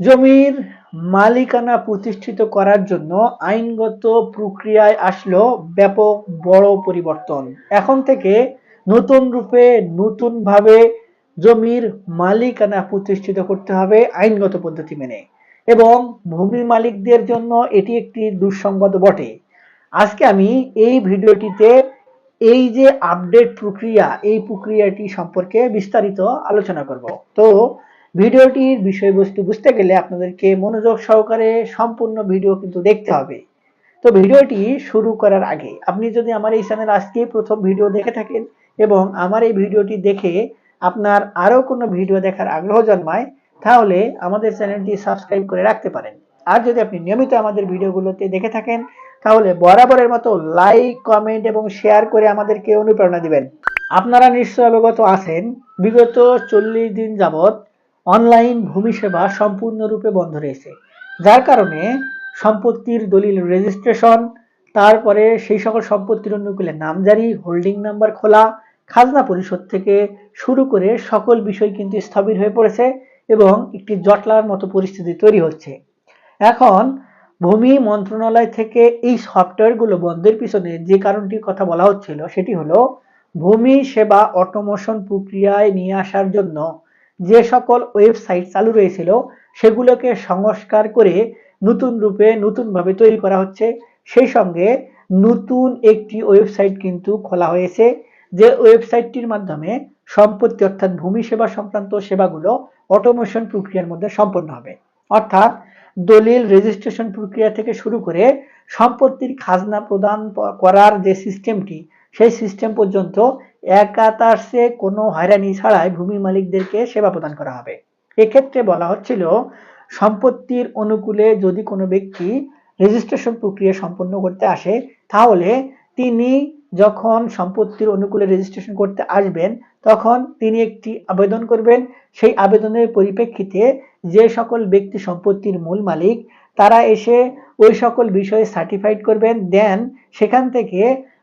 জমির মালিকানা প্রতিষ্ঠিত করার জন্য আইনগত প্রক্রিয়ায় আসলো ব্যাপক বড় পরিবর্তন। এখন থেকে নতুন রূপে নতুনভাবে জমির মালিকানা প্রতিষ্ঠিত করতে হবে আইনগত পদ্ধতি মেনে। এবং ভূমি মালিকদের জন্য এটি একটি দুঃসংবাদ বটে। আজকে আমি এই ভিডিওটিতে এই যে আপডেট প্রক্রিয়া, এই প্রক্রিয়াটি সম্পর্কে বিস্তারিত আলোচনা করব। তো ভিডিওটির বিষয়বস্তু বুঝতে গেলে আপনাদেরকে মনোযোগ সহকারে সম্পূর্ণ ভিডিও কিন্তু দেখতে হবে। তো ভিডিওটি শুরু করার আগে, আপনি যদি আমার এই চ্যানেল আজকে প্রথম ভিডিও দেখে থাকেন এবং আমার এই ভিডিওটি দেখে আপনার আরও কোনো ভিডিও দেখার আগ্রহ জন্মায়, তাহলে আমাদের চ্যানেলটি সাবস্ক্রাইব করে রাখতে পারেন। আর যদি আপনি নিয়মিত আমাদের ভিডিওগুলোতে দেখে থাকেন, তাহলে বরাবরের মতো লাইক, কমেন্ট এবং শেয়ার করে আমাদেরকে অনুপ্রেরণা দিবেন। আপনারা নিশ্চয় অবগত আছেন, বিগত চল্লিশ দিন যাবৎ অনলাইন ভূমি সেবা সম্পূর্ণরূপে বন্ধ রয়েছে। যার কারণে সম্পত্তির দলিল রেজিস্ট্রেশন তারপরে সেই সকল সম্পত্তির অনুকূলে নামজারি হোল্ডিং নাম্বার খোলা, খাজনা পরিশোধ থেকে শুরু করে সকল বিষয় কিন্তু স্থবির হয়ে পড়েছে এবং একটি জটলার মতো পরিস্থিতি তৈরি হচ্ছে। এখন ভূমি মন্ত্রণালয় থেকে এই সফটওয়্যারগুলো বন্ধের পিছনে যে কারণটির কথা বলা হচ্ছিল, সেটি হলো ভূমি সেবা অটোমোশন প্রক্রিয়ায় নিয়ে আসার জন্য যে সকল ওয়েবসাইট চালু রয়েছিল, সেগুলোকে সংস্কার করে নতুন রূপে নতুনভাবে তৈরি করা হচ্ছে। সেই সঙ্গে নতুন একটি ওয়েবসাইট কিন্তু খোলা হয়েছে, যে ওয়েবসাইটটির মাধ্যমে সম্পত্তি অর্থাৎ ভূমি সেবা সংক্রান্ত সেবাগুলো অটোমেশন প্রক্রিয়ার মধ্যে সম্পন্ন হবে। অর্থাৎ দলিল রেজিস্ট্রেশন প্রক্রিয়া থেকে শুরু করে সম্পত্তির খাজনা প্রদান করার যে সিস্টেমটি, সেই সিস্টেম পর্যন্ত একাতার্সে কোনো হয়রানি ছাড়াই ভূমি মালিকদেরকে সেবা প্রদান করা হবে। এক্ষেত্রে বলা হচ্ছিল, সম্পত্তির অনুকূলে যদি কোনো ব্যক্তি রেজিস্ট্রেশন প্রক্রিয়া সম্পন্ন করতে আসে, তাহলে তিনি যখন সম্পত্তির অনুকূলে রেজিস্ট্রেশন করতে আসবেন, তখন তিনি একটি আবেদন করবেন। সেই আবেদনের পরিপ্রেক্ষিতে যে সকল ব্যক্তি সম্পত্তির মূল মালিক, তারা এসে ওই সকল বিষয়ে সার্টিফাইড করবেন। দেন সেখান থেকে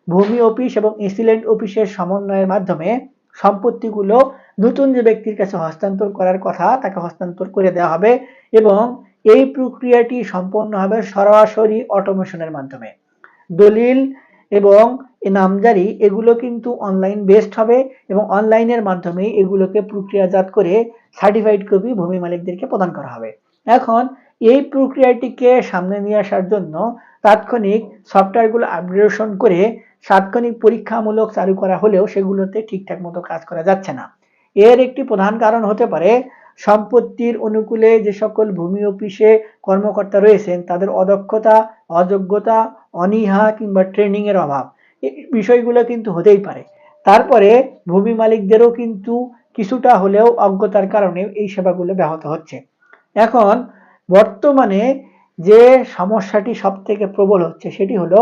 ভূমি অফিস এবং ইনসিলেন্ট অফিসের সমন্বয়ের মাধ্যমে সম্পত্তিগুলো নতুন যে ব্যক্তির কাছে হস্তান্তর করার কথা তাকে হস্তান্তর করে দেওয়া হবে এবং এই প্রক্রিয়াটি সম্পন্ন হবে সরাসরি অটোমেশনের মাধ্যমে। দলিল এবং নামজারি এগুলো কিন্তু অনলাইন বেসড হবে এবং অনলাইনের মাধ্যমে এগুলোকে প্রক্রিয়াজাত করে সার্টিফাইড কপি ভূমি মালিকদেরকে প্রদান করা হবে। এখন এই প্রক্রিয়াটিকে সামনে নিয়ে আসার জন্য তাৎক্ষণিক সফটওয়্যারগুলো আপগ্রেডেশন করে তাৎক্ষণিক পরীক্ষামূলক চালু করা হলেও সেগুলোতে ঠিকঠাক মতো কাজ করা যাচ্ছে না। এর একটি প্রধান কারণ হতে পারে সম্পত্তির অনুকূলে যে সকল ভূমি অফিসে কর্মকর্তা রয়েছেন, তাদের অদক্ষতা, অযোগ্যতা, অনীহা কিংবা ট্রেনিং এর অভাব। বিষয়গুলো কিন্তু হতেই পারে। তারপরে ভূমি মালিকদেরও কিন্তু কিছুটা হলেও অজ্ঞতার কারণে এই সেবাগুলো ব্যাহত হচ্ছে। এখন বর্তমানে যে সমস্যাটি সব থেকে প্রবল হচ্ছে সেটি হলো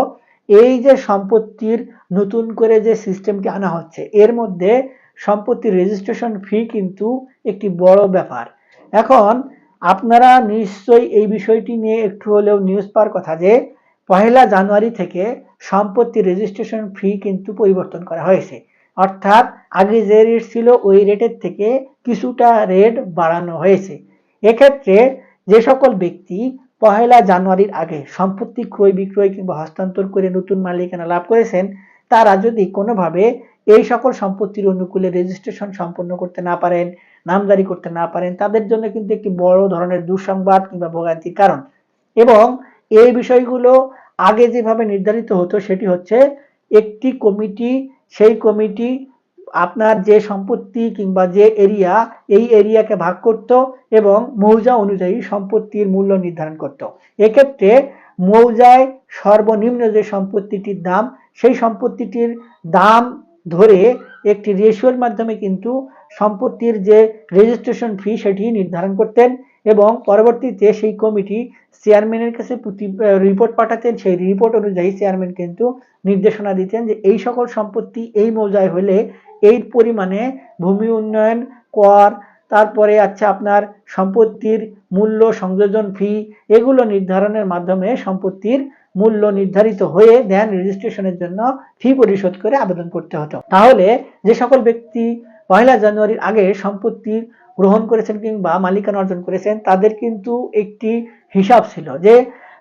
এই যে সম্পত্তির নতুন করে যে সিস্টেমটি আনা হচ্ছে, এর মধ্যে সম্পত্তির রেজিস্ট্রেশন ফি কিন্তু একটি বড় ব্যাপার। এখন আপনারা নিশ্চয়ই এই বিষয়টি নিয়ে একটু হলেও নিউজ পাওয়ার কথা যে, পহেলা জানুয়ারি থেকে সম্পত্তি রেজিস্ট্রেশন ফি কিন্তু পরিবর্তন করা হয়েছে। অর্থাৎ আগে যে রেট ছিল ওই রেটের থেকে কিছুটা রেট বাড়ানো হয়েছে। এক্ষেত্রে যে সকল ব্যক্তি পহেলা জানুয়ারির আগে সম্পত্তি ক্রয় বিক্রয় কিংবা হস্তান্তর করে নতুন মালিকানা লাভ করেছেন, তারা যদি কোনোভাবে এই সকল সম্পত্তির অনুকূলে রেজিস্ট্রেশন সম্পন্ন করতে না পারেন নামজারি করতে না পারেন, তাদের জন্য কিন্তু একটি বড় ধরনের দুঃসংবাদ কিংবা ভোগান্তির কারণ। এবং এই বিষয়গুলো আগে যেভাবে নির্ধারিত হতো সেটি হচ্ছে একটি কমিটি, সেই কমিটি আপনার যে সম্পত্তি কিংবা যে এরিয়া, এই এরিয়াকে ভাগ করত এবং মৌজা অনুযায়ী সম্পত্তির মূল্য নির্ধারণ করত। এক্ষেত্রে মৌজায় সর্বনিম্ন যে সম্পত্তিটির দাম, সেই সম্পত্তিটির দাম ধরে একটি রেশিওর মাধ্যমে কিন্তু সম্পত্তির যে রেজিস্ট্রেশন ফি সেটি নির্ধারণ করতেন। এবং পরবর্তীতে সেই কমিটি চেয়ারম্যানের কাছে রিপোর্ট পাঠাতেন। সেই রিপোর্ট অনুযায়ী চেয়ারম্যান কিন্তু নির্দেশনা দিতেন যে এই সকল সম্পত্তি এই মৌজায় হলে এই পরিমাণে ভূমি উন্নয়ন কর, তারপরে আছে আপনার সম্পত্তির মূল্য, সংযোজন ফি এগুলো নির্ধারণের মাধ্যমে সম্পত্তির মূল্য নির্ধারিত হয়ে দেন রেজিস্ট্রেশনের জন্য ফি পরিশোধ করে আবেদন করতে হতো। তাহলে যে সকল ব্যক্তি পয়লা জানুয়ারির আগে সম্পত্তি গ্রহণ করেছেন কিংবা মালিকানা অর্জন করেছেন, তাদের কিন্তু একটি হিসাব ছিল যে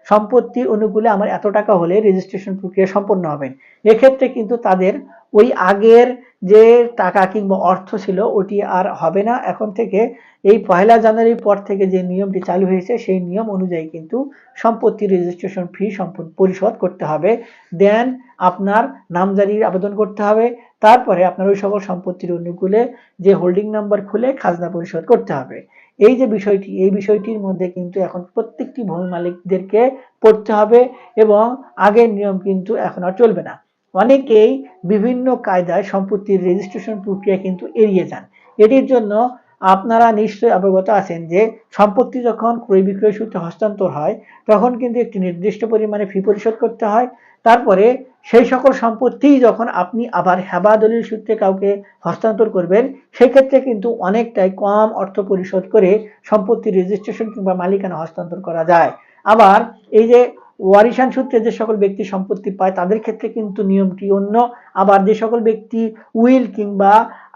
সম্পত্তি অনুকূলে আমার এত টাকা হলে রেজিস্ট্রেশন প্রক্রিয়া সম্পন্ন হবে। এক্ষেত্রে কিন্তু তাদের ওই আগের যে টাকা কিংবা অর্থ ছিল, ওটি আর হবে না। এখন থেকে এই পয়লা জানুয়ারির পর থেকে যে নিয়মটি চালু হয়েছে, সেই নিয়ম অনুযায়ী কিন্তু সম্পত্তি রেজিস্ট্রেশন ফি পরিশোধ করতে হবে। দেন আপনার নামজারির আবেদন করতে হবে। তারপরে আপনার ওই সকল সম্পত্তির অনুকূলে যে হোল্ডিং নাম্বার খুলে খাজনা পরিশোধ করতে হবে। এই যে বিষয়টি, এই বিষয়টির মধ্যে কিন্তু এখন প্রত্যেকটি ভূমি মালিকদেরকে পড়তে হবে এবং আগের নিয়ম কিন্তু এখন আর চলবে না। অনেকেই বিভিন্ন কায়দায় সম্পত্তির রেজিস্ট্রেশন প্রক্রিয়া কিন্তু এড়িয়ে যান। এটির জন্য আপনারা নিশ্চয়ই অবগত আছেন যে সম্পত্তি যখন ক্রয় বিক্রয় সূত্রে হস্তান্তর হয়, তখন কিন্তু একটি নির্দিষ্ট পরিমাণে ফি পরিশোধ করতে হয়। তারপরে সেই সকল সম্পত্তি যখন আপনি আবার হেবা দলিল সূত্রে কাউকে হস্তান্তর করবেন সেক্ষেত্রে কিন্তু অনেকটাই কম অর্থ পরিশোধ করে সম্পত্তি রেজিস্ট্রেশন কিংবা মালিকানা হস্তান্তর করা যায়। আবার এই যে ওয়ারিশান সূত্রে যে সকল ব্যক্তি সম্পত্তি পায়, তাদের ক্ষেত্রে কিন্তু নিয়মটি অন্য। আবার যে সকল ব্যক্তি উইল কিংবা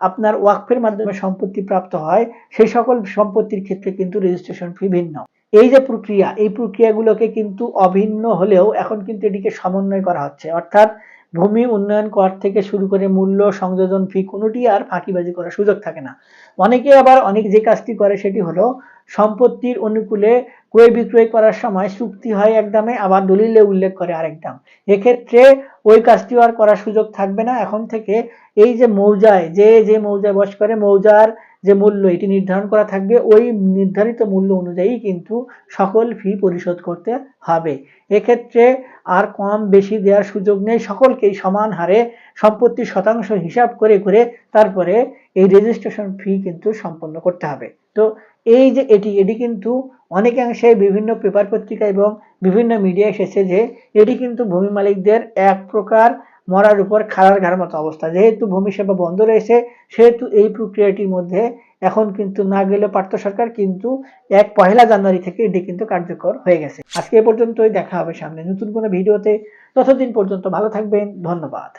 আপনার ওয়াকফের মাধ্যমে সম্পত্তি প্রাপ্ত হয়, সেই সকল সম্পত্তির ক্ষেত্রে কিন্তু রেজিস্ট্রেশন ফি ভিন্ন। এই যে প্রক্রিয়া, এই প্রক্রিয়াগুলোকে কিন্তু অভিন্ন হলেও এখন কিন্তু এটিকে সমন্বয় করা হচ্ছে। অর্থাৎ ভূমি উন্নয়ন কর থেকে শুরু করে মূল্য সংযোজন ফি কোনোটি আর ফাঁকিবাজি করার সুযোগ থাকে না। অনেকে আবার অনেক যে কাজটি করে সেটি হলো সম্পত্তির অনুকূলে ক্রয় বিক্রয় করার সময় চুক্তি হয় এক দামে, আবার দলিলে উল্লেখ করে আরেক দাম। এক্ষেত্রে ওই কাজটিও আর করার সুযোগ থাকবে না। এখন থেকে এই যে মৌজায়, যে যে মৌজায় বস করে, মৌজার যে মূল্য এটি নির্ধারণ করা থাকবে, ওই নির্ধারিত মূল্য অনুযায়ী কিন্তু সকল ফি পরিশোধ করতে হবে। এক্ষেত্রে আর কম বেশি দেওয়ার সুযোগ নেই। সকলকেই সমান হারে সম্পত্তির শতাংশ হিসাব করে করে তারপরে এই রেজিস্ট্রেশন ফি কিন্তু সম্পন্ন করতে হবে। তো এই যে এটি এটি কিন্তু অনেকাংশে বিভিন্ন পেপার পত্রিকা এবং বিভিন্ন মিডিয়া এসেছে যে এটি কিন্তু ভূমি মালিকদের এক প্রকার মরার উপর খাড়ার ঘাড় মতো অবস্থা। যেহেতু ভূমি সেবা বন্ধ রয়েছে, সেহেতু এই প্রক্রিয়াটির মধ্যে এখন কিন্তু না গেলে পার্থ সরকার কিন্তু এক পহেলা জানুয়ারি থেকে এটি কিন্তু কার্যকর হয়ে গেছে। আজকে এ পর্যন্তই, দেখা হবে সামনে নতুন কোনো ভিডিওতে। ততদিন পর্যন্ত ভালো থাকবেন, ধন্যবাদ।